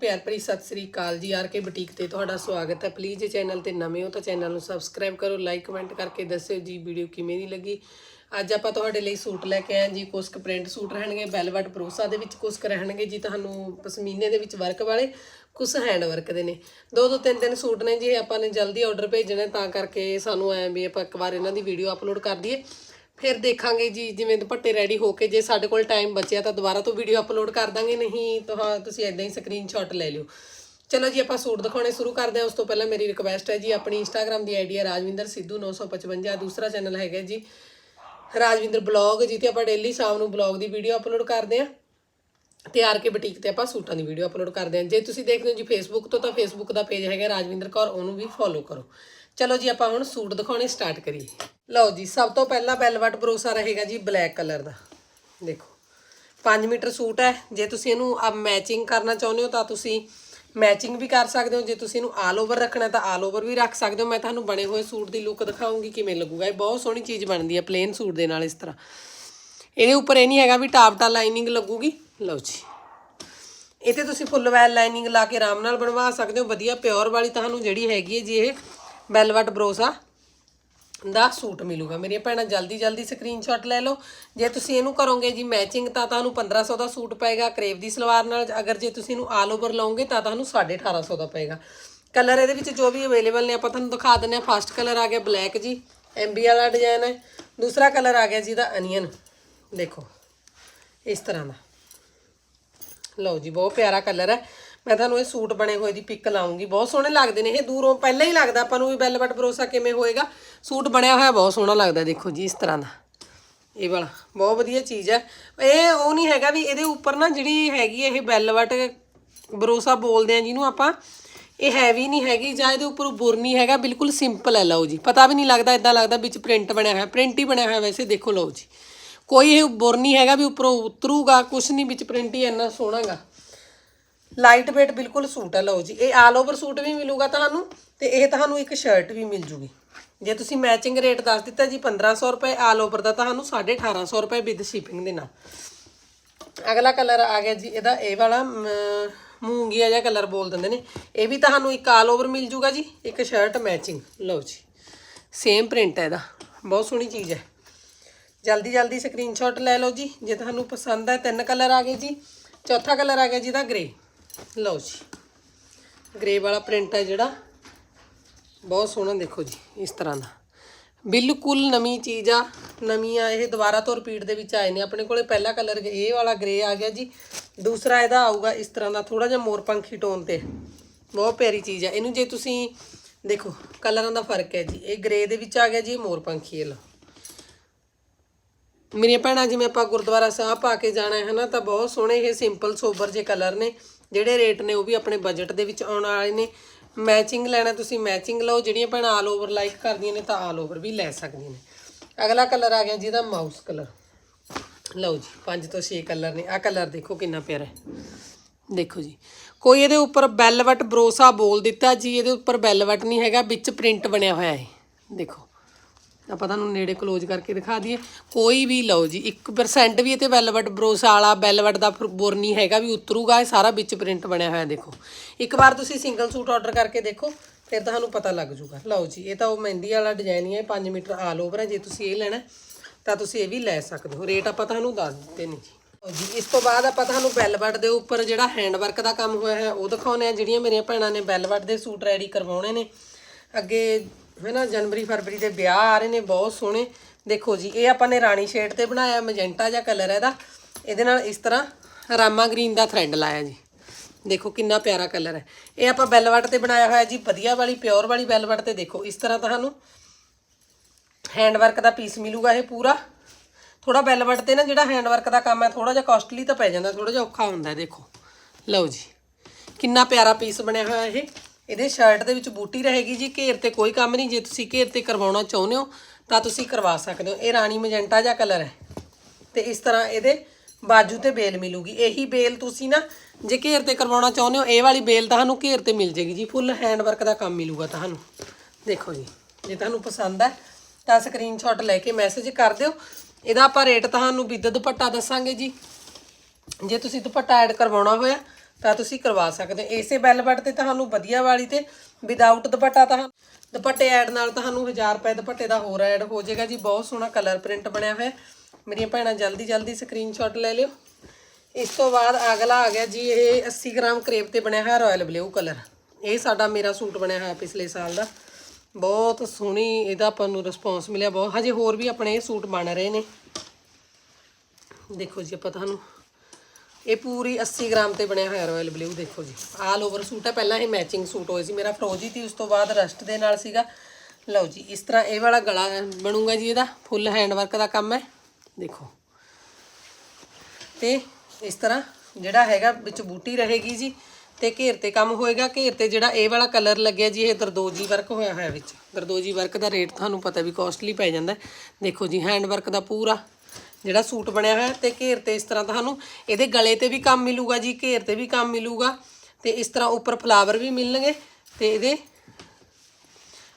ਪਿਆਰ ਭਰੀ ਸਤਿ ਸ੍ਰੀ ਅਕਾਲ ਜੀ, ਆਰ ਕੇ ਬੁਟੀਕ ਤੇ ਤੁਹਾਡਾ ਸਵਾਗਤ ਹੈ। ਪਲੀਜ਼ ਜੇ ਚੈਨਲ ਤੇ ਨਵੇਂ ਹੋ ਤਾਂ ਚੈਨਲ ਨੂੰ ਸਬਸਕ੍ਰਾਈਬ ਕਰੋ ਲਾਈਕ ਕਮੈਂਟ ਕਰਕੇ ਦੱਸਿਓ ਜੀ ਵੀਡੀਓ ਕਿਵੇਂ ਦੀ ਲੱਗੀ। ਅੱਜ ਆਪਾਂ ਤੁਹਾਡੇ ਲਈ ਸੂਟ ਲੈ ਕੇ ਆਏ ਜੀ ਕੁਛ ਕੁ ਪ੍ਰਿੰਟ ਸੂਟ ਰਹਿਣਗੇ ਬੈਲਵਟ ਬਰੋਸਾ ਦੇ ਵਿੱਚ ਕੁਛ ਕੁ ਰਹਿਣਗੇ ਜੀ, ਤੁਹਾਨੂੰ ਪਸ਼ਮੀਨੇ ਦੇ ਵਿੱਚ ਵਰਕ ਵਾਲੇ ਕੁਛ ਹੈਂਡ ਵਰਕ ਦੇ ਨੇ। ਦੋ ਦੋ ਤਿੰਨ ਤਿੰਨ ਸੂਟ ਨੇ ਜੀ ਆਪਾਂ ਨੇ ਜਲਦੀ ਆਰਡਰ ਭੇਜਣੇ, ਤਾਂ ਕਰਕੇ ਸਾਨੂੰ ਐ ਵੀ ਆਪਾਂ ਇੱਕ ਵਾਰ ਇਹਨਾਂ ਦੀ ਵੀਡੀਓ ਅਪਲੋਡ ਕਰ ਦਈਏ। ਫਿਰ ਦੇਖਾਂਗੇ ਜੀ, ਜਿਵੇਂ ਦੁਪੱਟੇ ਰੈਡੀ ਹੋ ਕੇ ਜੇ ਸਾਡੇ ਕੋਲ ਟਾਈਮ ਬਚਿਆ ਤਾਂ ਦੁਬਾਰਾ ਤੋਂ ਵੀਡੀਓ ਅਪਲੋਡ ਕਰ ਦਾਂਗੇ, ਨਹੀਂ ਤਾਂ ਤੁਸੀਂ ਇਦਾਂ ਹੀ ਸਕਰੀਨਸ਼ਾਟ ਲੈ ਲਿਓ। ਚਲੋ ਜੀ, ਆਪਾਂ ਸੂਟ ਦਿਖਾਉਣੇ ਸ਼ੁਰੂ ਕਰਦੇ ਹਾਂ। ਉਸ ਤੋਂ ਪਹਿਲਾਂ ਮੇਰੀ ਰਿਕਵੈਸਟ ਹੈ ਜੀ, ਆਪਣੀ ਇੰਸਟਾਗ੍ਰam ਦੀ ਆਈਡੀ ਹੈ ਰਾਜਵਿੰਦਰ ਸਿੱਧੂ 955 ਦੂਸਰਾ ਚੈਨਲ ਹੈਗਾ ਜੀ, ਰਾਜਵਿੰਦਰ ਬਲੌਗ ਜਿੱਥੇ ਆਪਾਂ ਡੇਲੀ ਸ਼ਾਮ ਨੂੰ ਬਲੌਗ ਦੀ ਵੀਡੀਓ ਅਪਲੋਡ ਕਰਦੇ ਹਾਂ। ਤੇ ਆਰ ਕੇ ਬੁਟੀਕ ਤੇ ਆਪਾਂ ਸੂਟਾਂ ਦੀ ਵੀਡੀਓ ਅਪਲੋਡ ਕਰਦੇ ਹਾਂ। ਜੇ ਤੁਸੀਂ ਦੇਖਦੇ ਹੋ ਜੀ ਫੇਸਬੁੱਕ ਤੋਂ, ਤਾਂ ਫੇਸਬੁੱਕ ਦਾ ਪੇਜ ਹੈਗਾ ਰਾਜਵਿੰਦਰ ਕੌਰ, ਉਹਨੂੰ ਵੀ ਫੋਲੋ ਕਰੋ। ਚਲੋ ਜੀ, ਆਪਾਂ ਹੁਣ ਸੂਟ ਦਿਖਾਉਣੇ ਸਟਾਰਟ ਕਰੀਏ। ਲਓ ਜੀ, ਸਭ ਤੋਂ ਪਹਿਲਾਂ ਬੈਲਵਟ ਬਰੋਸਾ ਰਹੇਗਾ ਜੀ ਬਲੈਕ ਕਲਰ ਦਾ। ਦੇਖੋ 5 ਮੀਟਰ ਸੂਟ ਹੈ। ਜੇ ਤੁਸੀਂ ਇਹਨੂੰ ਆ ਮੈਚਿੰਗ ਕਰਨਾ ਚਾਹੁੰਦੇ ਹੋ ਤਾਂ ਤੁਸੀਂ ਮੈਚਿੰਗ ਵੀ ਕਰ ਸਕਦੇ ਹੋ। ਜੇ ਤੁਸੀਂ ਇਹਨੂੰ ਆਲ ਓਵਰ ਰੱਖਣਾ ਤਾਂ ਆਲ ਓਵਰ ਵੀ ਰੱਖ ਸਕਦੇ ਹੋ। ਮੈਂ ਤੁਹਾਨੂੰ ਬਣੇ ਹੋਏ ਸੂਟ ਦੀ ਲੁੱਕ ਦਿਖਾਉਂਗੀ ਕਿਵੇਂ ਲੱਗੂਗਾ। ਇਹ ਬਹੁਤ ਸੋਹਣੀ ਚੀਜ਼ ਬਣਦੀ ਹੈ ਪਲੇਨ ਸੂਟ ਦੇ ਨਾਲ ਇਸ ਤਰ੍ਹਾਂ। ਇਹਦੇ ਉੱਪਰ ਇਹ ਨਹੀਂ ਹੈਗਾ ਵੀ ਟਾਪਟਾ ਲਾਈਨਿੰਗ ਲੱਗੂਗੀ। ਲਓ ਜੀ। ਇਹ ਤੇ ਤੁਸੀਂ ਫੁੱਲ ਵੈਲ ਲਾਈਨਿੰਗ ਲਾ ਕੇ ਆਰਾਮ ਨਾਲ ਬਣਵਾ ਸਕਦੇ ਹੋ। ਵਧੀਆ ਪਿਓਰ ਵਾਲੀ ਤੁਹਾਨੂੰ ਜਿਹੜੀ ਹੈਗੀ ਹੈ ਜੀ ਇਹ ਬੈਲਵਟ ਬਰੋਸਾ ਦਾ ਸੂਟ ਮਿਲੂਗਾ। ਮੇਰੀਆਂ ਭੈਣਾਂ ਜਲਦੀ ਜਲਦੀ ਸਕਰੀਨਸ਼ਾਟ ਲੈ ਲਓ। ਜੇ ਤੁਸੀਂ ਇਹਨੂੰ ਕਰੋਗੇ ਜੀ ਮੈਚਿੰਗ ਤਾਂ ਤੁਹਾਨੂੰ 1500 ਦਾ ਸੂਟ ਪਏਗਾ ਕਰੇਵ ਦੀ ਸਲਵਾਰ ਨਾਲ। ਅਗਰ ਜੇ ਤੁਸੀਂ ਇਹਨੂੰ ਆਲ ਓਵਰ ਲਾਓਗੇ, ਤਾਂ ਤੁਹਾਨੂੰ 1850 ਦਾ ਪਏਗਾ। ਕਲਰ ਇਹਦੇ ਵਿੱਚ ਜੋ ਵੀ ਅਵੇਲੇਬਲ ਨੇ, ਆਪਾਂ ਤੁਹਾਨੂੰ ਦਿਖਾ ਦਿੰਦੇ ਹਾਂ। ਫਸਟ ਕਲਰ ਆ ਗਿਆ ਬਲੈਕ ਜੀ ਐਮਬੀ ਵਾਲਾ ਡਿਜ਼ਾਈਨ ਹੈ। ਦੂਸਰਾ ਕਲਰ ਆ ਗਿਆ ਜੀ ਦਾ ਅਨੀਅਨ ਦੇਖੋ, ਇਸ ਤਰ੍ਹਾਂ ਦਾ। ਲਓ ਜੀ, ਬਹੁਤ ਪਿਆਰਾ ਕਲਰ ਹੈ। ਮੈਂ ਤੁਹਾਨੂੰ ਇਹ ਸੂਟ ਬਣੇ ਹੋਏ ਦੀ ਪਿਕ ਲਾਉਂਗੀ। ਬਹੁਤ ਸੋਹਣੇ ਲੱਗਦੇ ਨੇ ਇਹ, ਦੂਰੋਂ ਪਹਿਲਾਂ ਹੀ ਲੱਗਦਾ, ਆਪਾਂ ਨੂੰ ਵੀ ਬੈਲਵਟ ਭਰੋਸਾ ਕਿਵੇਂ ਹੋਏਗਾ। ਸੂਟ ਬਣਿਆ ਹੋਇਆ ਬਹੁਤ ਸੋਹਣਾ ਲੱਗਦਾ, ਦੇਖੋ ਜੀ, ਇਸ ਤਰ੍ਹਾਂ ਦਾ। ਇਹ ਵਾਲਾ, ਬਹੁਤ ਵਧੀਆ ਚੀਜ਼ ਹੈ। ਇਹ ਉਹ ਨਹੀਂ ਹੈਗਾ ਵੀ ਇਹਦੇ ਉੱਪਰ ਨਾ ਜਿਹੜੀ ਹੈਗੀ ਇਹ ਬੈਲਵਟ ਭਰੋਸਾ ਬੋਲਦੇ ਆ ਜਿਹਨੂੰ ਆਪਾਂ, ਇਹ ਹੈਵੀ ਨਹੀਂ ਹੈਗੀ ਜਾਂ ਇਹਦੇ ਉੱਪਰ ਬੁਰ ਨਹੀਂ ਹੈਗਾ, ਬਿਲਕੁਲ ਸਿੰਪਲ ਹੈ, ਲਓ ਜੀ। ਪਤਾ ਵੀ ਨਹੀਂ ਲੱਗਦਾ ਇਦਾਂ ਲੱਗਦਾ ਵਿੱਚ ਪ੍ਰਿੰਟ ਬਣਿਆ ਹੋਇਆ ਪ੍ਰਿੰਟ ਹੀ ਬਣਿਆ ਹੋਇਆ ਵੈਸੇ, ਦੇਖੋ ਲਓ ਜੀ। ਕੋਈ ਇਹ ਬੁਰ ਨਹੀਂ ਹੈਗਾ ਵੀ ਉੱਪਰੋਂ ਉਤਰੂਗਾ, ਕੁਛ ਨਹੀਂ, ਵਿੱਚ ਪ੍ਰਿੰਟ ਹੀ ਇੰਨਾ ਸੋਹਣਾਗਾ। ਲਾਈਟ weight ਬਿਲਕੁਲ ਸੂਟ ਹੈ ਲਓ ਜੀ ਇਹ ਆਲ ਓਵਰ ਸੂਟ ਵੀ ਮਿਲੂਗਾ ਤੁਹਾਨੂੰ ਤੇ ਇਹ ਤੁਹਾਨੂੰ ਇੱਕ ਸ਼ਰਟ ਵੀ ਮਿਲ ਜੂਗੀ। ਜੇ ਤੁਸੀਂ ਮੈਚਿੰਗ ਰੇਟ ਦੱਸ ਦਿੱਤਾ ਜੀ 1500 ਰੁਪਏ ਆਲ ਓਵਰ ਦਾ ਤੁਹਾਨੂੰ 1850 ਰੁਪਏ ਵਿਦ ਸ਼ਿਪਿੰਗ ਦੇ ਨਾਲ। ਅਗਲਾ ਕਲਰ ਆ ਗਿਆ ਜੀ ਇਹਦਾ ਇਹ ਵਾਲਾ ਮ, ਮੂੰਗੀਆ ਜਿਹਾ ਕਲਰ ਬੋਲ ਦਿੰਦੇ ਨੇ। ਇਹ ਵੀ ਤੁਹਾਨੂੰ ਇੱਕ ਆਲ ਓਵਰ ਮਿਲ ਜੂਗਾ ਜੀ ਇੱਕ ਸ਼ਰਟ ਮੈਚਿੰਗ ਲਓ ਜੀ। ਸੇਮ ਪ੍ਰਿੰਟ ਹੈ ਇਹਦਾ ਬਹੁਤ ਸੋਹਣੀ ਚੀਜ਼ ਹੈ। ਜਲਦੀ ਜਲਦੀ ਸਕਰੀਨਸ਼ਾਟ ਲੈ ਲਓ ਜੀ ਜੇ ਤੁਹਾਨੂੰ ਪਸੰਦ ਹੈ ਤਿੰਨ ਕਲਰ ਆ ਗਏ ਜੀ। ਚੌਥਾ ਕਲਰ ਆ ਗਿਆ ਜਿਹਦਾ ਗ੍ਰੇ ਲਓ ਜੀ। ਗ੍ਰੇ ਵਾਲਾ ਪ੍ਰਿੰਟ ਹੈ ਜਿਹੜਾ। ਬਹੁਤ ਸੋਹਣਾ ਦੇਖੋ ਜੀ, ਇਸ ਤਰ੍ਹਾਂ ਦਾ। ਬਿਲਕੁਲ ਨਵੀਂ ਚੀਜ਼ ਆ ਨਵੀਂ ਆ ਇਹ ਦੁਬਾਰਾ ਤੋਂ ਰਿਪੀਟ ਦੇ ਵਿੱਚ ਆਏ ਨੇ। ਆਪਣੇ ਕੋਲੇ ਪਹਿਲਾ ਕਲਰ ਇਹ ਵਾਲਾ ਗ੍ਰੇ ਆ ਗਿਆ ਜੀ। ਦੂਸਰਾ ਇਹਦਾ ਆਊਗਾ ਇਸ ਤਰ੍ਹਾਂ ਦਾ ਥੋੜਾ ਜਿਹਾ ਮੋਰਪੰਖੀ ਟੋਨ ਤੇ। ਬਹੁਤ ਪਿਆਰੀ ਚੀਜ਼ ਆ। ਇਹਨੂੰ ਜੇ ਤੁਸੀਂ ਦੇਖੋ, ਕਲਰਾਂ ਦਾ ਫ਼ਰਕ ਹੈ ਜੀ। ਇਹ ਗ੍ਰੇ ਦੇ ਵਿੱਚ ਆ ਗਿਆ ਜੀ, ਇਹ ਮੋਰ ਪੰਖੀ ਵਾਲਾ ਮੇਰੀਆਂ ਭੈਣਾਂ, ਜਿਵੇਂ ਆਪਾਂ ਗੁਰਦੁਆਰਾ ਸਾਹਿਬ ਪਾ ਕੇ ਜਾਣਾ ਹੈ ਨਾ, ਤਾਂ ਬਹੁਤ ਸੋਹਣੇ ਇਹ ਸਿੰਪਲ ਸੋਬਰ ਜੇ ਕਲਰ ਨੇ। ਜਿਹੜੇ ਰੇਟ ਨੇ ਉਹ ਵੀ ਆਪਣੇ ਬਜਟ ਦੇ ਵਿੱਚ ਆਉਣ ਵਾਲੇ ਨੇ। ਮੈਚਿੰਗ ਲੈਣਾ ਤੁਸੀਂ ਮੈਚਿੰਗ ਲਓ, ਜਿਹੜੀਆਂ ਭੈਣਾਂ ਆਲ ਓਵਰ ਲਾਈਕ ਕਰਦੀਆਂ ਨੇ ਤਾਂ ਆਲ ਓਵਰ ਵੀ ਲੈ ਸਕਦੀਆਂ ਨੇ। ਅਗਲਾ ਕਲਰ ਆ ਗਿਆ ਜਿਹਦਾ ਮਾਊਸ ਕਲਰ ਲਓ ਜੀ, ਪੰਜ ਤੋਂ 6 ਕਲਰ ਨੇ। ਆ ਕਲਰ ਦੇਖੋ ਕਿੰਨਾ ਪਿਆਰਾ ਹੈ। ਦੇਖੋ ਜੀ, ਕੋਈ ਇਹਦੇ ਉੱਪਰ ਬੈਲਵਟ ਬਰੋਸਾ ਬੋਲ ਦਿੱਤਾ ਜੀ, ਇਹਦੇ ਉੱਪਰ ਬੈਲਵਟ ਨਹੀਂ ਹੈਗਾ, ਵਿੱਚ ਪ੍ਰਿੰਟ ਬਣਿਆ ਹੋਇਆ ਹੈ। ਦੇਖੋ ਆਪਾਂ ਤੁਹਾਨੂੰ ਨੇੜੇ ਕਲੋਜ਼ ਕਰਕੇ ਦਿਖਾ ਦਈਏ। ਕੋਈ ਵੀ ਲਓ ਜੀ 1% ਵੀ ਇਹ ਤੇ ਵੈਲਵਟ ਬਰੋਸਾ ਵਾਲਾ ਵੈਲਵਟ ਦਾ ਫਿਰ, ਬੁਰ ਨਹੀਂ ਹੈਗਾ ਵੀ ਉਤਰੂਗਾ, ਇਹ ਸਾਰਾ ਵਿੱਚ ਪ੍ਰਿੰਟ ਬਣਿਆ ਹੋਇਆ ਦੇਖੋ। ਇੱਕ ਵਾਰ ਤੁਸੀਂ ਸਿੰਗਲ ਸੂਟ ਆਰਡਰ ਕਰਕੇ ਦੇਖੋ, ਫਿਰ ਤੁਹਾਨੂੰ ਪਤਾ ਲੱਗ ਜੂਗਾ ਲਓ ਜੀ, ਇਹ ਤਾਂ ਉਹ ਮਹਿੰਦੀ ਵਾਲਾ ਡਿਜ਼ਾਈਨ ਹੀ ਹੈ 5 ਮੀਟਰ ਆਲ ਓਵਰ ਹੈ, ਜੇ ਤੁਸੀਂ ਇਹ ਲੈਣਾ, ਤਾਂ ਤੁਸੀਂ ਇਹ ਵੀ ਲੈ ਸਕਦੇ ਹੋ। ਰੇਟ ਆਪਾਂ ਤੁਹਾਨੂੰ ਦੱਸ ਦਿੱਤੇ ਨੇ ਜੀ। ਜੀ, ਇਸ ਤੋਂ ਬਾਅਦ ਆਪਾਂ ਤੁਹਾਨੂੰ ਬੈਲਵਟ ਦੇ ਉੱਪਰ ਜਿਹੜਾ ਹੈਂਡਵਰਕ ਦਾ ਕੰਮ ਹੋਇਆ ਹੈ, ਉਹ ਦਿਖਾਉਣੇ ਆ ਜਿਹੜੀਆਂ ਮੇਰੀਆਂ ਭੈਣਾਂ ਨੇ ਬੈਲਵਟ ਦੇ ਸੂਟ ਰੈਡੀ ਕਰਵਾਉਣੇ ਨੇ, ਅੱਗੇ ਹੈ ਨਾ, ਜਨਵਰੀ, ਫਰਵਰੀ ਦੇ ਵਿਆਹ ਆ ਰਹੇ ਨੇ, ਬਹੁਤ ਸੋਹਣੇ। ਦੇਖੋ ਜੀ, ਇਹ ਆਪਾਂ ਨੇ ਰਾਣੀ ਸ਼ੇਡ ਤੇ ਬਣਾਇਆ, ਮੈਜੈਂਟਾ ਜਿਹਾ ਕਲਰ ਹੈ ਇਹਦਾ। ਇਹਦੇ ਨਾਲ ਇਸ ਤਰ੍ਹਾਂ ਰਾਮਾ ਗ੍ਰੀਨ ਦਾ ਥ੍ਰੈਡ ਲਾਇਆ ਜੀ। ਦੇਖੋ ਕਿੰਨਾ ਪਿਆਰਾ ਕਲਰ ਹੈ। ਇਹ ਆਪਾਂ ਬੈਲਵਟ ਤੇ ਬਣਾਇਆ ਹੋਇਆ ਜੀ, ਵਧੀਆ ਵਾਲੀ, ਪਿਓਰ ਵਾਲੀ ਬੈਲਵਟ ਤੇ ਦੇਖੋ। ਇਸ ਤਰ੍ਹਾਂ ਤੁਹਾਨੂੰ ਹੈਂਡ ਵਰਕ ਦਾ ਪੀਸ ਮਿਲੂਗਾ ਇਹ ਪੂਰਾ। ਥੋੜਾ ਬੈਲਵਟ ਤੇ ਨਾ ਜਿਹੜਾ ਹੈਂਡ ਵਰਕ ਦਾ ਕੰਮ ਹੈ ਥੋੜਾ ਜਿਹਾ ਕਾਸਟਲੀ ਤਾਂ ਪੈ ਜਾਂਦਾ ਥੋੜਾ ਜਿਹਾ ਔਖਾ ਹੁੰਦਾ ਦੇਖੋ। ਲਓ ਜੀ, ਕਿੰਨਾ ਪਿਆਰਾ ਪੀਸ ਬਣਿਆ ਹੋਇਆ ਇਹ। ਇਹਦੇ ਸ਼ਰਟ ਦੇ ਵਿੱਚ ਬੂਟੀ ਰਹੇਗੀ ਜੀ, ਘੇਰ ਤੇ ਕੋਈ ਕੰਮ ਨਹੀਂ, ਜੇ ਤੁਸੀਂ ਘੇਰ ਤੇ ਕਰਵਾਉਣਾ ਚਾਹੁੰਦੇ ਹੋ, ਤਾਂ ਤੁਸੀਂ ਕਰਵਾ ਸਕਦੇ ਹੋ। ਇਹ ਰਾਣੀ ਮਜੈਂਟਾ ਜਿਹਾ ਕਲਰ ਹੈ। ਤੇ ਇਸ ਤਰ੍ਹਾਂ ਇਹਦੇ ਬਾਜੂ ਤੇ ਬੇਲ ਮਿਲੂਗੀ। ਇਹੀ ਬੇਲ ਤੁਸੀਂ ਨਾ, ਜੇ ਘੇਰ ਤੇ ਕਰਵਾਉਣਾ ਚਾਹੁੰਦੇ ਹੋ, ਇਹ ਵਾਲੀ ਬੇਲ ਤੁਹਾਨੂੰ ਘੇਰ ਤੇ ਮਿਲ ਜੇਗੀ ਜੀ। ਫੁੱਲ ਹੈਂਡ ਵਰਕ ਦਾ ਕੰਮ ਮਿਲੂਗਾ ਤੁਹਾਨੂੰ। ਦੇਖੋ ਜੀ, ਜੇ ਤੁਹਾਨੂੰ ਪਸੰਦ ਹੈ, ਤਾਂ ਸਕਰੀਨਸ਼ਾਟ ਲੈ ਕੇ ਮੈਸੇਜ ਕਰ ਦਿਓ। ਇਹਦਾ ਆਪਾਂ ਰੇਟ ਤੁਹਾਨੂੰ ਵਿਦ ਦੁਪੱਟਾ ਦੱਸਾਂਗੇ ਜੀ। ਜੇ ਤੁਸੀਂ ਦੁਪੱਟਾ ਐਡ ਕਰਵਾਉਣਾ ਹੋਇਆ ਤਾਂ ਤੁਸੀਂ ਕਰਵਾ ਸਕਦੇ ਹੋ। ਇਸੇ ਬੈਲ ਬਟ ਤੇ ਤੁਹਾਨੂੰ ਵਧੀਆ ਵਾਲੀ ਤੇ ਵਿਦਆਊਟ ਦੁਪੱਟਾ ਤਾਂ ਦੁਪੱਟੇ ਐਡ ਨਾਲ ਤੁਹਾਨੂੰ 1000 ਰੁਪਏ ਦੁਪੱਟੇ ਦਾ ਹੋਰ ਐਡ ਹੋ ਜਾਏਗਾ ਜੀ। ਬਹੁਤ ਸੋਹਣਾ ਕਲਰ ਪ੍ਰਿੰਟ ਬਣਿਆ ਹੋਇਆ। ਮੇਰੀਆਂ ਭੈਣਾਂ ਜਲਦੀ ਜਲਦੀ ਸਕਰੀਨਸ਼ਾਟ ਲੈ ਲਿਓ। ਇਸ ਤੋਂ ਬਾਅਦ ਅਗਲਾ ਆ ਗਿਆ ਜੀ ਇਹ 80 ਗ੍ਰਾਮ ਕਰੇਪ ਤੇ ਬਣਿਆ ਹੋਇਆ ਰਾਇਲ ਬਲੂ ਕਲਰ ਇਹ ਸਾਡਾ ਮੇਰਾ ਸੂਟ ਬਣਿਆ ਹੋਇਆ ਪਿਛਲੇ ਸਾਲ ਦਾ। ਬਹੁਤ ਸੋਹਣੀ ਇਹਦਾ ਆਪਾਂ ਨੂੰ ਰਿਸਪੌਂਸ ਮਿਲਿਆ। ਬਹੁਤ ਹਜੇ ਹੋਰ ਵੀ ਆਪਣੇ ਇਹ ਸੂਟ ਬਣ ਰਹੇ ਨੇ। ਦੇਖੋ ਜੀ ਆਪਾਂ ਤੁਹਾਨੂੰ ਇਹ ਪੂਰੀ 80 ਗ੍ਰਾਮ ਤੇ ਬਣਿਆ ਹੋਇਆ ਰਾਇਲ ਬਲੂ ਦੇਖੋ ਜੀ। ਆਲ ਓਵਰ ਸੂਟ ਹੈ। ਪਹਿਲਾਂ ਇਹ ਮੈਚਿੰਗ ਸੂਟ ਹੋਏ ਸੀ। ਮੇਰਾ ਫਰੋਜੀ ਸੀ, ਉਸ ਤੋਂ ਬਾਅਦ ਰਸਟ ਦੇ ਨਾਲ ਸੀਗਾ। ਲਓ ਜੀ, ਇਸ ਤਰ੍ਹਾਂ ਇਹ ਵਾਲਾ ਗਲਾ ਬਣੂਗਾ ਜੀ ਇਹਦਾ। ਫੁੱਲ ਹੈਂਡ ਵਰਕ ਦਾ ਕੰਮ ਹੈ। ਦੇਖੋ। ਤੇ ਇਸ ਤਰ੍ਹਾਂ ਜਿਹੜਾ ਹੈਗਾ, ਵਿੱਚ ਬੂਟੀ ਰਹੇਗੀ ਜੀ ਤੇ ਘੇਰ ਤੇ ਕੰਮ ਹੋਏਗਾ। ਘੇਰ ਤੇ ਜਿਹੜਾ ਇਹ ਵਾਲਾ ਕਲਰ ਲੱਗਿਆ ਜੀ, ਇਹ ਦਰਦੋਜੀ ਵਰਕ ਹੋਇਆ ਹੋਇਆ ਵਿੱਚ। ਦਰਦੋਜੀ ਵਰਕ ਦਾ ਰੇਟ ਤੁਹਾਨੂੰ ਪਤਾ ਵੀ ਕੋਸਟਲੀ ਪੈ ਜਾਂਦਾ। ਦੇਖੋ ਜੀ ਹੈਂਡ ਵਰਕ ਦਾ ਪੂਰਾ ਜਿਹੜਾ ਸੂਟ ਬਣਿਆ ਹੋਇਆ ਤੇ ਘੇਰ ਤੇ ਇਸ ਤਰ੍ਹਾਂ ਤੁਹਾਨੂੰ ਇਹਦੇ ਗਲੇ ਤੇ ਵੀ ਕੰਮ ਮਿਲੂਗਾ ਜੀ, ਘੇਰ ਤੇ ਵੀ ਕੰਮ ਮਿਲੂਗਾ ਤੇ ਇਸ ਤਰ੍ਹਾਂ ਉੱਪਰ ਫਲਾਵਰ ਵੀ ਮਿਲਣਗੇ ਤੇ ਇਹਦੇ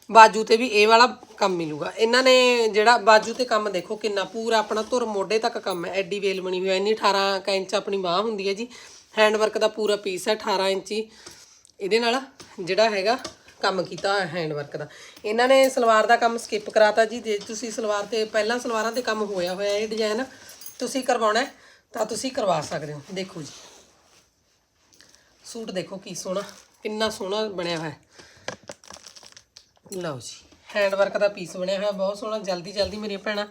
ਬਾਜੂ ਤੇ ਵੀ ਇਹ ਵਾਲਾ ਕੰਮ ਮਿਲੂਗਾ। ਇਹਨਾਂ ਨੇ ਜਿਹੜਾ ਬਾਜੂ ਤੇ ਕੰਮ ਦੇਖੋ ਕਿੰਨਾ ਪੂਰਾ ਆਪਣਾ ਧੁਰ ਮੋਢੇ ਤੱਕ ਕੰਮ ਹੈ। ਐਡੀ ਵੇਲ ਬਣੀ ਹੋਈ ਹੈ, ਇੰਨੀ 18 ਕੁ ਇੰਚ ਆਪਣੀ ਬਾਹ ਹੁੰਦੀ ਹੈ ਜੀ। ਹੈਂਡ ਵਰਕ ਦਾ ਪੂਰਾ ਪੀਸ ਹੈ 18 ਇੰਚੀ। ਇਹਦੇ ਨਾਲ ਜਿਹੜਾ ਹੈਗਾ ਕੰਮ ਕੀਤਾ ਹੋਇਆ ਹੈਂਡ ਵਰਕ ਦਾ। ਇਹਨਾਂ ਨੇ ਸਲਵਾਰ ਦਾ ਕੰਮ ਸਕਿਪ ਕਰਾਤਾ ਜੀ। ਜੇ ਤੁਸੀਂ ਸਲਵਾਰ ਤੇ ਪਹਿਲਾਂ ਸਲਵਾਰਾਂ ਤੇ ਕੰਮ ਹੋਇਆ ਹੋਇਆ ਇਹ ਡਿਜ਼ਾਈਨ ਤੁਸੀਂ ਕਰਵਾਉਣਾ ਤਾਂ ਤੁਸੀਂ ਕਰਵਾ ਸਕਦੇ ਹੋ। ਦੇਖੋ ਜੀ। ਸੂਟ ਦੇਖੋ ਕੀ ਸੋਹਣਾ, ਕਿੰਨਾ ਸੋਹਣਾ ਬਣਿਆ ਹੋਇਆ ਲਓ ਜੀ। ਹੈਂਡ ਵਰਕ ਦਾ ਪੀਸ ਬਣਿਆ ਹੋਇਆ, ਬਹੁਤ ਸੋਹਣਾ। ਜਲਦੀ ਜਲਦੀ ਮੇਰੀਆਂ ਭੈਣਾਂ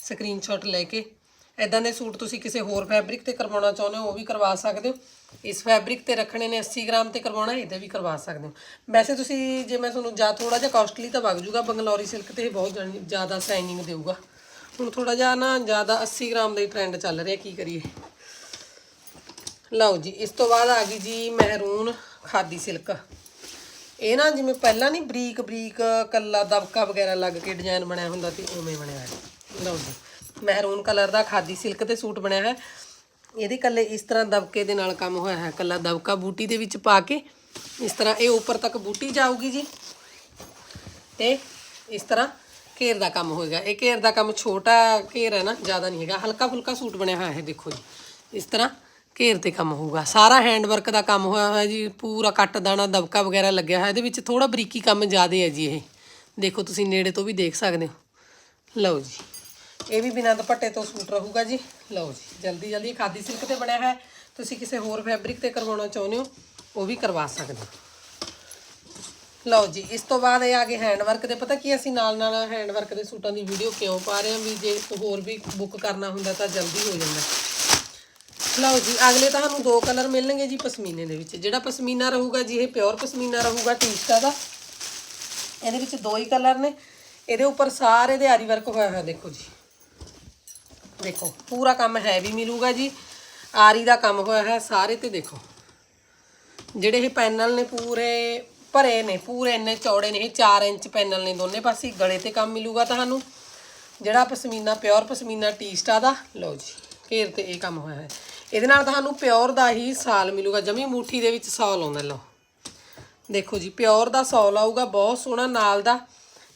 ਸਕਰੀਨਸ਼ਾਟ ਲੈ ਕੇ ਐਦਾਂ ਦੇ ਸੂਟ ਤੁਸੀਂ ਕਿਸੇ ਹੋਰ ਫੈਬਰਿਕ ਤੇ ਕਰਵਾਉਣਾ ਚਾਹੁੰਦੇ ਹੋ, ਉਹ ਵੀ ਕਰਵਾ ਸਕਦੇ ਹੋ। ਇਸ ਫੈਬਰਿਕ ਤੇ ਰੱਖਣੇ ਨੇ 80 ਗ੍ਰਾਮ ਤੇ ਕਰਵਾਉਣਾ, ਇਹਦੇ ਵੀ ਕਰਵਾ ਸਕਦੇ ਹੋ। ਵੈਸੇ ਤੁਸੀਂ, ਜੇ ਮੈਂ ਤੁਹਾਨੂੰ ਜਾਂ ਥੋੜਾ ਜਿਹਾ ਕਾਸਟਲੀ ਤਾਂ ਵਗ ਜੂਗਾ, ਬੰਗਲੌਰੀ ਸਿਲਕ ਤੇ ਇਹ ਬਹੁਤ ਜਾਣੀ- ਜ਼ਿਆਦਾ ਸ਼ਾਈਨਿੰਗ ਦੇਊਗਾ। ਹੁਣ ਥੋੜਾ ਜਿਹਾ ਨਾ ਜ਼ਿਆਦਾ 80 ਗ੍ਰਾਮ ਦਾ ਹੀ ਟ੍ਰੈਂਡ ਚੱਲ ਰਿਹਾ, ਕੀ ਕਰੀਏ? ਲਓ ਜੀ, ਇਸ ਤੋਂ ਬਾਅਦ ਆ ਗਈ ਜੀ ਮਹਿਰੂਨ ਖਾਦੀ ਸਿਲਕ ਇਹ ਨਾ ਜਿਵੇਂ ਪਹਿਲਾਂ ਨਹੀਂ ਬਰੀਕ ਬਰੀਕ ਕੱਲਾ ਦਬਕਾ ਵਗੈਰਾ ਲੱਗ ਕੇ ਡਿਜ਼ਾਈਨ ਬਣਾਇਆ ਹੁੰਦਾ ਤੇ ਉਵੇਂ ਬਣਿਆ ਹੈ ਲਓ ਜੀ। ਮਹਿਰੂਨ ਕਲਰ ਦਾ ਖਾਦੀ ਸਿਲਕ ਤੇ ਸੂਟ ਬਣਿਆ ਹੈ। ਇਹਦੇ ਕੱਲੇ ਇਸ ਤਰ੍ਹਾਂ ਦਬਕੇ ਦੇ ਨਾਲ ਕੰਮ ਹੋਇਆ ਹੈ। ਕੱਲਾ ਦਬਕਾ ਬੂਟੀ ਦੇ ਵਿੱਚ ਪਾ ਕੇ ਇਸ ਤਰ੍ਹਾਂ ਇਹ ਉੱਪਰ ਤੱਕ ਬੂਟੀ ਜਾਊਗੀ ਜੀ। ਤੇ ਇਸ ਤਰ੍ਹਾਂ ਘੇਰ ਦਾ ਕੰਮ ਹੋਏਗਾ ਇਹ ਘੇਰ ਦਾ ਕੰਮ ਛੋਟਾ ਘੇਰ ਹੈ ਨਾ, ਜ਼ਿਆਦਾ ਨਹੀਂ ਹੈਗਾ। ਹਲਕਾ ਫੁਲਕਾ ਸੂਟ ਬਣਿਆ ਹੋਇਆ ਹੈ, ਦੇਖੋ ਜੀ। ਇਸ ਤਰ੍ਹਾਂ ਘੇਰ ਤੇ ਕੰਮ ਹੋਊਗਾ। ਸਾਰਾ ਹੈਂਡ ਵਰਕ ਦਾ ਕੰਮ ਹੋਇਆ ਹੋਇਆ ਜੀ। ਪੂਰਾ ਕੱਟ ਦਾਣਾ, ਦਬਕਾ ਵਗੈਰਾ ਲੱਗਿਆ ਹੋਇਆ। ਇਹਦੇ ਵਿੱਚ ਥੋੜਾ ਬਰੀਕੀ ਕੰਮ ਜ਼ਿਆਦਾ ਹੈ ਜੀ ਇਹ। ਦੇਖੋ ਤੁਸੀਂ ਨੇੜੇ ਤੋਂ ਵੀ ਦੇਖ ਸਕਦੇ ਹੋ। ਲਓ ਜੀ। ਇਹ ਵੀ ਬਿਨਾਂ ਦੁਪੱਟੇ ਤੋਂ ਸੂਟ ਰਹੂਗਾ ਜੀ। ਲਓ ਜੀ, ਜਲਦੀ ਜਲਦੀ ਖਾਦੀ ਸਿਲਕ ਤੇ ਬਣਿਆ ਹੈ। ਤੁਸੀਂ ਕਿਸੇ ਹੋਰ ਫੈਬਰਿਕ ਤੇ ਕਰਵਾਉਣਾ ਚਾਹੁੰਦੇ ਹੋ, ਉਹ ਵੀ ਕਰਵਾ ਸਕਦੇ ਲਓ ਜੀ, ਇਸ ਤੋਂ ਬਾਅਦ ਇਹ ਆ ਗਏ ਹੈਂਡ ਵਰਕ ਦੇ। ਪਤਾ ਕੀ, ਅਸੀਂ ਨਾਲ ਨਾਲ ਹੈਂਡ ਵਰਕ ਦੇ ਸੂਟਾਂ ਦੀ ਵੀਡੀਓ ਕਿਉਂ ਪਾ ਰਹੇ ਹਾਂ? ਵੀ ਜੇ ਹੋਰ ਵੀ ਬੁੱਕ ਕਰਨਾ ਹੁੰਦਾ ਤਾਂ ਜਲਦੀ ਹੋ ਜਾਂਦਾ। ਲਓ ਜੀ, ਅਗਲੇ ਤੁਹਾਨੂੰ ਦੋ ਕਲਰ ਮਿਲਣਗੇ ਜੀ ਪਸ਼ਮੀਨੇ ਦੇ ਵਿੱਚ। ਜਿਹੜਾ ਪਸ਼ਮੀਨਾ ਰਹੂਗਾ ਜੀ, ਇਹ ਪਿਓਰ ਪਸ਼ਮੀਨਾ ਰਹੂਗਾ ਟੀਸਟਾ ਦਾ। ਇਹਦੇ ਵਿੱਚ ਦੋ ਹੀ ਕਲਰ ਨੇ। ਇਹਦੇ ਉੱਪਰ ਸਾਰੇ ਦੇ ਆਰੀ ਵਰਕ ਹੋਇਆ ਹੋਇਆ ਦੇਖੋ ਜੀ। ਦੇਖੋ, ਪੂਰਾ ਕੰਮ ਹੈਵੀ ਮਿਲੂਗਾ ਜੀ। ਆਰੀ ਦਾ ਕੰਮ ਹੋਇਆ ਹੈ, ਸਾਰੇ ਤੇ ਦੇਖੋ। ਜਿਹੜੇ ਇਹ ਪੈਨਲ ਨੇ ਪੂਰੇ ਭਰੇ ਨੇ, ਪੂਰੇ ਇੰਨੇ ਚੌੜੇ ਨੇ, ਇਹ 4 ਇੰਚ ਪੈਨਲ ਨੇ ਦੋਨੇ ਪਾਸੇ, ਗਲੇ ਤੇ ਕੰਮ ਮਿਲੂਗਾ ਤੁਹਾਨੂੰ। ਜਿਹੜਾ ਪਸ਼ਮੀਨਾ, ਪਿਓਰ ਪਸ਼ਮੀਨਾ ਟੀਸਟਾ ਦਾ, ਲਓ ਜੀ, ਘੇਰ ਤੇ ਇਹ ਕੰਮ ਹੋਇਆ ਹੈ। ਇਹਦੇ ਨਾਲ ਤੁਹਾਨੂੰ ਪਿਓਰ ਦਾ ਹੀ ਸਾਲ ਮਿਲੂਗਾ, ਜਮੀ ਮੁੱਠੀ ਦੇ ਵਿੱਚ ਸਾਲ ਆਉਂਦਾ, ਲਓ। ਦੇਖੋ ਜੀ, ਪਿਓਰ ਦਾ ਸੌਲ ਆਊਗਾ, ਬਹੁਤ ਸੋਹਣਾ ਨਾਲ ਦਾ।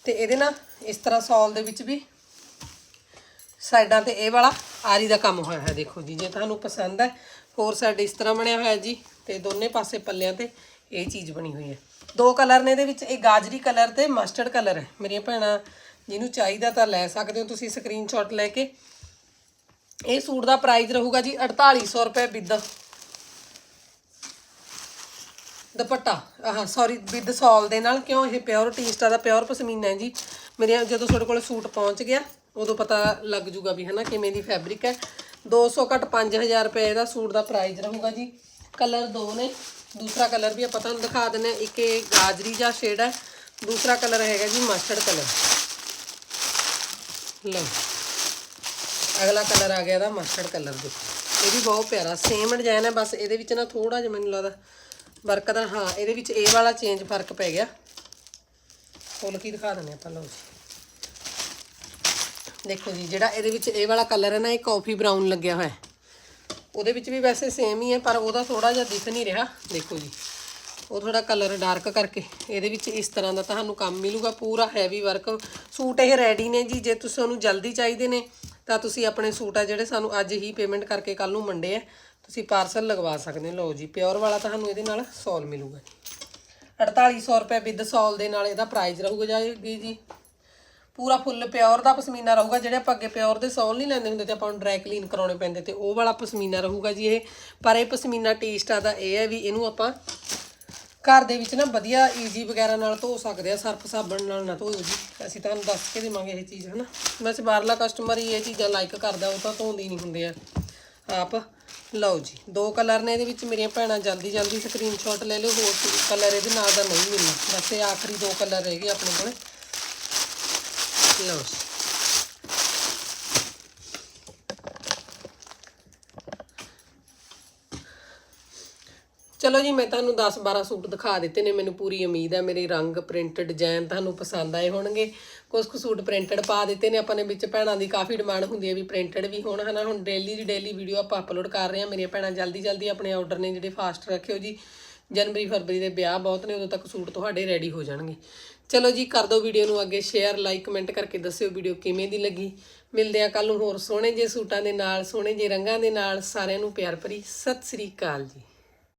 ਤੇ ਇਹਦੇ ਨਾਲ ਇਸ ਤਰ੍ਹਾਂ ਸੌਲ ਦੇ ਵਿੱਚ ਵੀ ਸਾਈਡਾਂ ਤੇ ਇਹ ਵਾਲਾ ਆਰੀ ਦਾ ਕੰਮ ਹੋਇਆ ਹੈ, ਦੇਖੋ ਜੀ, ਜੇ ਤੁਹਾਨੂੰ ਪਸੰਦ ਹੈ ਫੋਰ ਸਾਈਡ ਇਸ ਤਰ੍ਹਾਂ ਬਣਿਆ ਹੋਇਆ ਜੀ, ਤੇ ਦੋਨੇ ਪਾਸੇ ਪੱਲਿਆਂ ਤੇ ਇਹ ਚੀਜ਼ ਬਣੀ ਹੋਈ ਹੈ। ਦੋ ਕਲਰ ਨੇ ਇਹਦੇ ਵਿੱਚ, ਇਹ ਗਾਜਰੀ ਕਲਰ ਤੇ ਮਸਟਰਡ ਕਲਰ ਹੈ। ਮੇਰੀਆਂ ਭੈਣਾਂ, ਜਿਹਨੂੰ ਚਾਹੀਦਾ ਤਾਂ ਲੈ ਸਕਦੇ ਹੋ ਤੁਸੀਂ ਸਕਰੀਨਸ਼ਾਟ ਲੈ ਕੇ। ਇਹ ਸੂਟ ਦਾ ਪ੍ਰਾਈਸ ਰਹੂਗਾ ਜੀ 4800 ਰੁਪਏ ਵਿਦ ਦੁਪੱਟਾ, ਆਹ ਸੌਰੀ ਵਿਦ ਸੌਲ ਦੇ ਨਾਲ, ਕਿਉਂ? ਇਹ ਪਿਓਰ ਟੀਸਟਾ ਦਾ ਪਿਓਰ ਪਸ਼ਮੀਨਾ ਹੈ ਜੀ। ਮੇਰੇ ਜਦੋਂ ਤੁਹਾਡੇ ਕੋਲ ਸੂਟ ਪਹੁੰਚ ਗਿਆ ਉਦੋਂ ਪਤਾ ਲੱਗ ਜੂਗਾ ਵੀ ਹਨਾ ਕਿਵੇਂ ਦੀ ਫੈਬਰਿਕ ਹੈ। 200 ਘੱਟ 5000 ਰੁਪਏ ਦਾ ਸੂਟ ਦਾ ਪ੍ਰਾਈਸ ਰਹੂਗਾ ਜੀ। ਕਲਰ ਦੋ ਨੇ। ਦੂਸਰਾ ਕਲਰ ਵੀ ਆਪਾਂ ਤੁਹਾਨੂੰ ਦਿਖਾ ਦਿੰਦੇ ਹਾਂ। ਇੱਕ ਇਹ ਗਾਜਰੀ ਜਾਂ ਸ਼ੇਡ ਹੈ। ਦੂਸਰਾ ਕਲਰ ਹੈਗਾ ਜੀ ਮਸਟਰਡ ਕਲਰ ਲਓ। ਅਗਲਾ ਕਲਰ ਆ ਗਿਆ ਦਾ ਮਸਟਰਡ ਕਲਰ ਦੇ ਇਹ ਵੀ ਬਹੁਤ ਪਿਆਰਾ ਸੇਮ ਡਿਜ਼ਾਈਨ ਹੈ। ਬਸ ਇਹਦੇ ਵਿੱਚ ਨਾ ਥੋੜਾ ਜਿਹਾ ਮੈਨੂੰ ਲੱਗਦਾ ਵਰਕ ਦਾ, ਹਾਂ, ਇਹਦੇ ਵਿੱਚ ਇਹ ਵਾਲਾ ਚੇਂਜ ਫ਼ਰਕ ਪੈ ਗਿਆ। ਫੁੱਲ ਕੀ ਦਿਖਾ ਦਿੰਦੇ ਆਪਾਂ, ਲਓ ਜੀ। ਦੇਖੋ ਜੀ, ਜਿਹੜਾ ਇਹਦੇ ਵਿੱਚ ਇਹ ਵਾਲਾ ਕਲਰ ਹੈ ਨਾ, ਇਹ ਕਾਫੀ ਬਰਾਊਨ ਲੱਗਿਆ ਹੋਇਆ ਉਹਦੇ ਵਿੱਚ ਵੀ ਵੈਸੇ ਸੇਮ ਹੀ ਹੈ, ਪਰ ਉਹਦਾ ਥੋੜਾ ਜਿਹਾ ਦਿਖ ਨਹੀਂ ਰਿਹਾ। ਦੇਖੋ ਜੀ, ਉਹ ਥੋੜਾ ਕਲਰ ਡਾਰਕ ਕਰਕੇ। ਇਹਦੇ ਵਿੱਚ ਇਸ ਤਰ੍ਹਾਂ ਦਾ ਤੁਹਾਨੂੰ ਕੰਮ ਮਿਲੂਗਾ, ਪੂਰਾ ਹੈਵੀ ਵਰਕ ਸੂਟ ਇਹ ਰੈਡੀ ਨੇ ਜੀ, ਜੇ ਤੁਸੀਂ ਉਹਨੂੰ ਜਲਦੀ ਚਾਹੀਦੇ ਨੇ, ਤਾਂ ਤੁਸੀਂ ਆਪਣੇ ਸੂਟ ਆ ਜਿਹੜੇ ਸਾਨੂੰ ਅੱਜ ਹੀ ਪੇਮੈਂਟ ਕਰਕੇ ਕੱਲ ਨੂੰ ਮੰਡੇ ਆ, ਤੁਸੀਂ ਪਾਰਸਲ ਲਗਵਾ ਸਕਦੇ ਹੋ। ਲਓ ਜੀ ਪਿਓਰ ਵਾਲਾ ਤੁਹਾਨੂੰ ਇਹਦੇ ਨਾਲ ਸੌਲ ਮਿਲੂਗਾ 4800 ਰੁਪਏ ਵਿਦ ਸੌਲ ਦੇ ਨਾਲ ਇਹਦਾ ਪ੍ਰਾਈਸ ਰਹੂਗਾ ਜਾਏਗੀ ਜੀ। ਪੂਰਾ ਫੁੱਲ ਪਿਓਰ ਦਾ ਪਸ਼ਮੀਨਾ ਰਹੂਗਾ, ਜਿਹੜੇ ਆਪਾਂ ਅੱਗੇ ਪਿਓਰ ਦੇ ਸੌਲ ਨਹੀਂ ਲੈਂਦੇ ਹੁੰਦੇ ਤੇ ਆਪਾਂ ਨੂੰ ਡਰਾਈ ਕਲੀਨ ਕਰਾਉਣੇ ਪੈਂਦੇ ਤੇ ਉਹ ਵਾਲਾ ਪਸ਼ਮੀਨਾ ਰਹੂਗਾ ਜੀ ਇਹ। ਪਰ ਇਹ ਪਸ਼ਮੀਨਾ ਟੇਸਟ ਆ ਦਾ ਇਹ ਹੈ ਵੀ ਇਹਨੂੰ ਆਪਾਂ ਘਰ ਦੇ ਵਿੱਚ ਨਾ ਵਧੀਆ ਈਜ਼ੀ ਵਗੈਰਾ ਨਾਲ ਧੋ ਸਕਦੇ ਆ, ਸਰਫ ਸਾਬਣ ਨਾਲ ਨਾ ਧੋਇਓ ਜੀ। ਅਸੀਂ ਤੁਹਾਨੂੰ ਦੱਸ ਕੇ ਦੇਵਾਂਗੇ ਇਹ ਚੀਜ਼, ਹਨਾ। ਵੈਸੇ ਬਾਹਰਲਾ ਕਸਟਮਰ ਹੀ ਇਹ ਚੀਜ਼ਾਂ ਲਾਈਕ ਕਰਦਾ, ਉਹ ਤਾਂ ਧੋਂਦੇ ਨਹੀਂ ਹੁੰਦੇ ਆ। ਆਪ, ਲਓ ਜੀ, ਦੋ ਕਲਰ ਨੇ ਇਹਦੇ ਵਿੱਚ ਮੇਰੀਆਂ ਭੈਣਾਂ ਜਲਦੀ ਜਲਦੀ ਸਕਰੀਨਸ਼ਾਟ ਲੈ ਲਿਓ, ਹੋਰ ਕਲਰ ਇਹਦੇ ਨਾਲ ਦਾ ਨਹੀਂ ਮਿਲਣਾ। ਵੈਸੇ ਆਖਰੀ ਦੋ ਕਲਰ ਰਹਿ ਗਏ ਆਪਣੇ ਕੋਲੇ। ਲਓ ਚਲੋ ਜੀ, ਮੈਂ ਤੁਹਾਨੂੰ 10 12 ਸੂਟ ਦਿਖਾ ਦਿੱਤੇ ਨੇ, ਮੈਨੂੰ ਪੂਰੀ ਉਮੀਦ ਹੈ, ਮੇਰੇ ਰੰਗ ਪ੍ਰਿੰਟ ਡਿਜ਼ਾਈਨ ਤੁਹਾਨੂੰ ਪਸੰਦ ਆਏ ਹੋਣਗੇ। ਕੁਝ ਕੁ ਸੂਟ ਪ੍ਰਿੰਟਡ ਪਾ ਦਿੱਤੇ ਨੇ, ਆਪਾਂ ਨੇ ਵਿੱਚ ਭੈਣਾਂ ਦੀ ਕਾਫੀ ਡਿਮਾਂਡ ਹੁੰਦੀ ਹੈ ਵੀ ਪ੍ਰਿੰਟਡ ਵੀ ਹੋਣ, ਹਨਾ? ਹੁਣ ਡੇਲੀ ਦੀ ਡੇਲੀ ਵੀਡੀਓ ਆਪਾਂ ਅਪਲੋਡ ਕਰ ਰਹੇ ਹਾਂ, ਮੇਰੀਆਂ ਭੈਣਾਂ ਜਲਦੀ ਜਲਦੀ ਆਪਣੇ ਆਰਡਰ ਨੇ ਜਿਹੜੇ ਫਾਸਟ ਰੱਖਿਓ ਜੀ। ਜਨਵਰੀ, ਫਰਵਰੀ ਦੇ ਵਿਆਹ ਬਹੁਤ ਨੇ, ਉਦੋਂ ਤੱਕ ਸੂਟ ਤੁਹਾਡੇ ਰੈਡੀ ਹੋ ਜਾਣਗੇ। ਚਲੋ ਜੀ, ਕਰ ਦਿਓ ਵੀਡੀਓ ਨੂੰ ਅੱਗੇ ਸ਼ੇਅਰ ਲਾਈਕ ਕਮੈਂਟ ਕਰਕੇ ਦੱਸਿਓ ਵੀਡੀਓ ਕਿਵੇਂ ਦੀ ਲੱਗੀ। ਮਿਲਦੇ ਆ ਕੱਲ ਨੂੰ ਹੋਰ ਸੋਹਣੇ ਜੇ ਸੂਟਾਂ ਦੇ ਨਾਲ, ਸੋਹਣੇ ਜੇ ਰੰਗਾਂ ਦੇ ਨਾਲ, ਸਾਰਿਆਂ ਨੂੰ ਪਿਆਰ ਭਰੀ। ਸਤਿ ਸ੍ਰੀ ਅਕਾਲ ਜੀ।